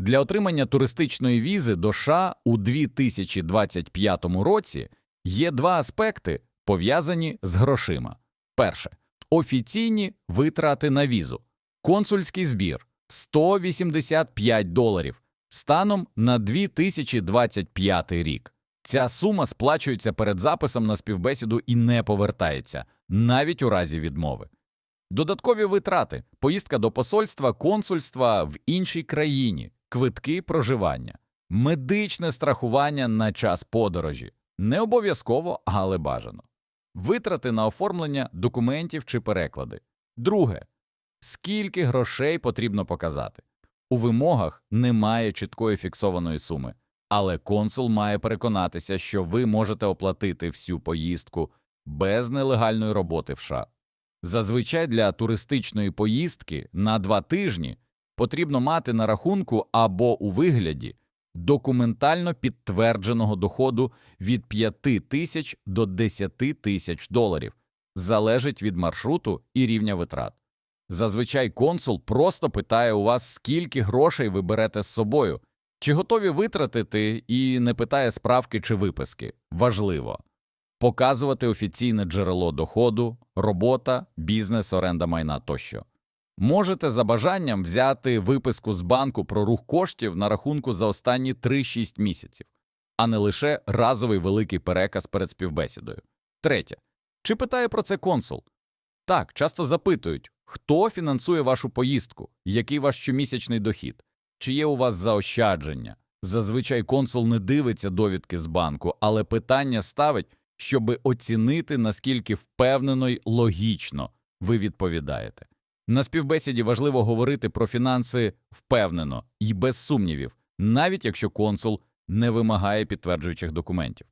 Для отримання туристичної візи до США у 2025 році є два аспекти, пов'язані з грошима. Перше офіційні витрати на візу, консульський збір 185 доларів станом на 2025 рік. Ця сума сплачується перед записом на співбесіду і не повертається, навіть у разі відмови. Додаткові витрати, поїздка до посольства, консульства в іншій країні, квитки проживання, медичне страхування на час подорожі, не обов'язково, але бажано, витрати на оформлення документів чи переклади. Друге, скільки грошей потрібно показати. У вимогах немає чіткої фіксованої суми, але консул має переконатися, що ви можете оплатити всю поїздку без нелегальної роботи в США. Зазвичай для туристичної поїздки на два тижні потрібно мати на рахунку або у вигляді документально підтвердженого доходу від 5 тисяч до 10 тисяч доларів, залежить від маршруту і рівня витрат. Зазвичай консул просто питає у вас, скільки грошей ви берете з собою, чи готові витратити, і не питає справки чи виписки. Важливо показувати офіційне джерело доходу, робота, бізнес, оренда майна тощо. Можете за бажанням взяти виписку з банку про рух коштів на рахунку за останні 3-6 місяців, а не лише разовий великий переказ перед співбесідою. Третє. Чи питає про це консул? Так, часто запитують, хто фінансує вашу поїздку, який ваш щомісячний дохід, чи є у вас заощадження. Зазвичай консул не дивиться довідки з банку, але питання ставить, щоби оцінити, наскільки впевнено й логічно ви відповідаєте. На співбесіді важливо говорити про фінанси впевнено і без сумнівів, навіть якщо консул не вимагає підтверджуючих документів.